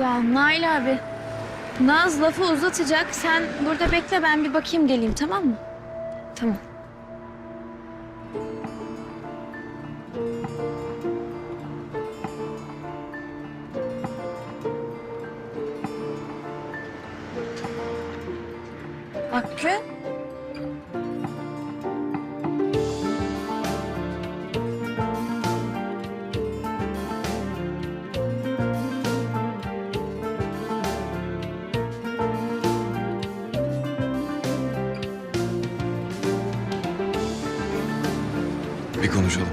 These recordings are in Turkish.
Ya Nail abi. Naz lafı uzatacak. Sen burada bekle ben bir bakayım geleyim tamam mı? Tamam. Hakkı. Bir konuşalım.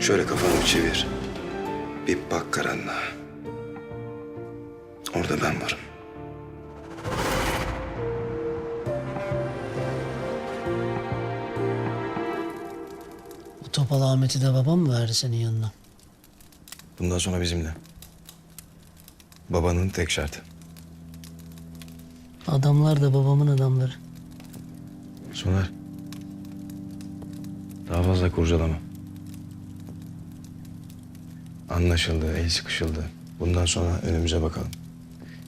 Şöyle kafanı çevir. Bir bak karanlığa. Orada ben varım. Bu topal Ahmet'i de babam mı verdi senin yanına? Bundan sonra bizimle. Babanın tek şartı. Adamlar da babamın adamları. Soner. Daha fazla kurcalama. Anlaşıldı, el sıkışıldı. Bundan sonra önümüze bakalım.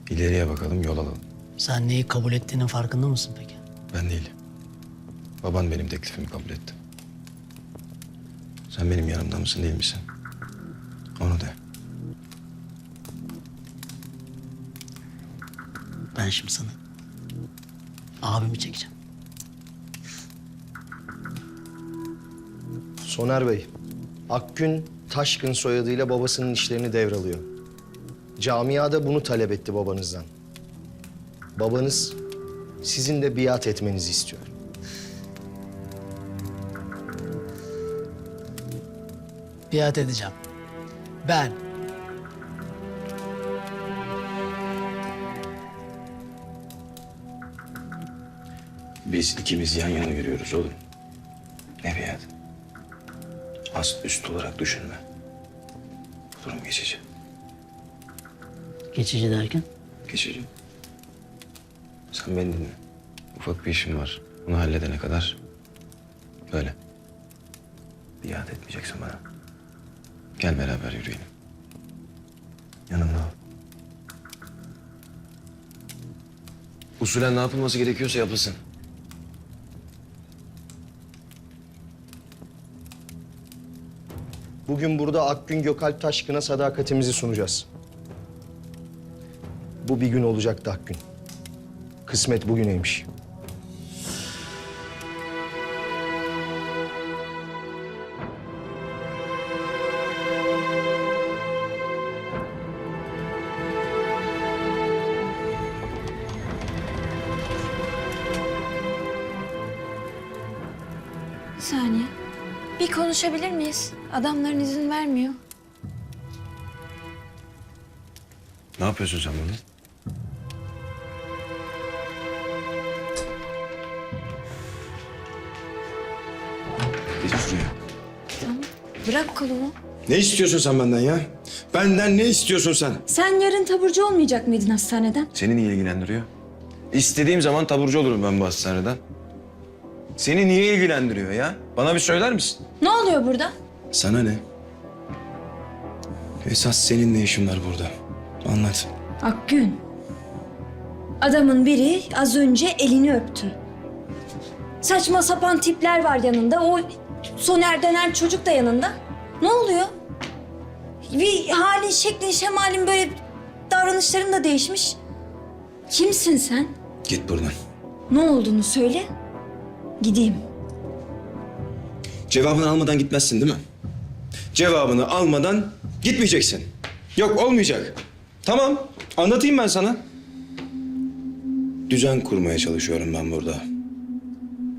İleriye bakalım, yol alalım. Sen neyi kabul ettiğinin farkında mısın peki? Ben değil. Baban benim teklifimi kabul etti. Sen benim yanımda mısın değil misin? Onu de. Ben şimdi sana abimi çekeceğim. Soner Bey, Akgün Taşkın soyadıyla babasının işlerini devralıyor. Camiada bunu talep etti babanızdan. Babanız sizin de biat etmenizi istiyor. Biat edeceğim. Ben. Biz ikimiz yan yana yürüyoruz oğlum. Ne biat? Ast üst olarak düşünme. Bu durum geçici. Geçici derken? Geçici. Sen beni dinle. Ufak bir işim var. Bunu halledene kadar böyle. Biat etmeyeceksin bana. Gel beraber yürüyelim. Yanımda ol. Usulen ne yapılması gerekiyorsa yapılsın. Bugün burada Akgün Gökalp Taşkın'a sadakatimizi sunacağız. Bu bir gün olacaktı Akgün. Kısmet bugüneymiş. Bir saniye. Bir konuşabilir miyiz? Adamların izin vermiyor. Ne yapıyorsun sen burada? Geç şuraya. Tamam. Bırak kolumu. Ne istiyorsun sen benden ya? Benden ne istiyorsun sen? Sen yarın taburcu olmayacak mıydın hastaneden? Seni niye ilgilendiriyor? İstediğim zaman taburcu olurum ben bu hastaneden. Seni niye ilgilendiriyor ya? Bana bir söyler misin? Ne oluyor burada? Sana ne? Esas senin ne işin var burada? Anlat. Akgün. Adamın biri az önce elini öptü. Saçma sapan tipler var yanında. O Soner denen çocuk da yanında. Ne oluyor? Bir halin, şeklin, şemalin böyle davranışların da değişmiş. Kimsin sen? Git buradan. Ne olduğunu söyle. Gideyim. Cevabını almadan gitmezsin değil mi? Cevabını almadan gitmeyeceksin. Yok olmayacak. Tamam anlatayım ben sana. Düzen kurmaya çalışıyorum ben burada.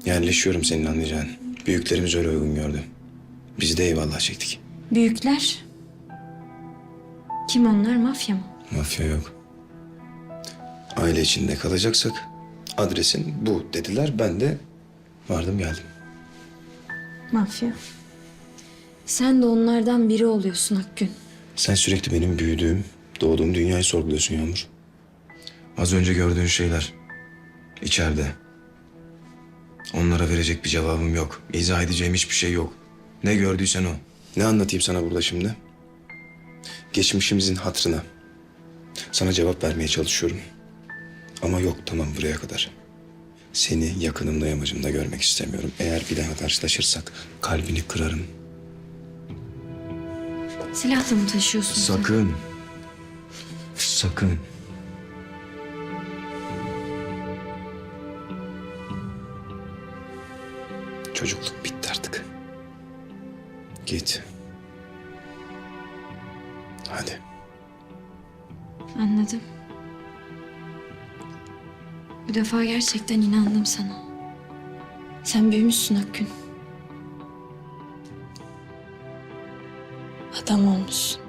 Yerleşiyorum senin anlayacağın. Büyüklerimiz öyle uygun gördü. Biz de eyvallah çektik. Büyükler. Kim onlar? Mafya mı? Mafya yok. Aile içinde kalacaksak adresin bu dediler. Ben de Vardım geldim. Mafya. Sen de onlardan biri oluyorsun Akgün. Sen sürekli benim büyüdüğüm, doğduğum dünyayı sorguluyorsun Yağmur. Az önce gördüğün şeyler. içeride. Onlara verecek bir cevabım yok. İzah edeceğim hiçbir şey yok. Ne gördüysen o. Ne anlatayım sana burada şimdi? Geçmişimizin hatırına. Sana cevap vermeye çalışıyorum. Ama yok tamam buraya kadar. Seni yakınımda yamacımda görmek istemiyorum. Eğer bir daha karşılaşırsak kalbini kırarım. Silah da mı taşıyorsun? Sakın. Sakın. Çocukluk bitti artık. Git. Hadi. Anladım. Bu defa gerçekten inandım sana. Sen büyümüşsün Akgün. Adam olmuşsun.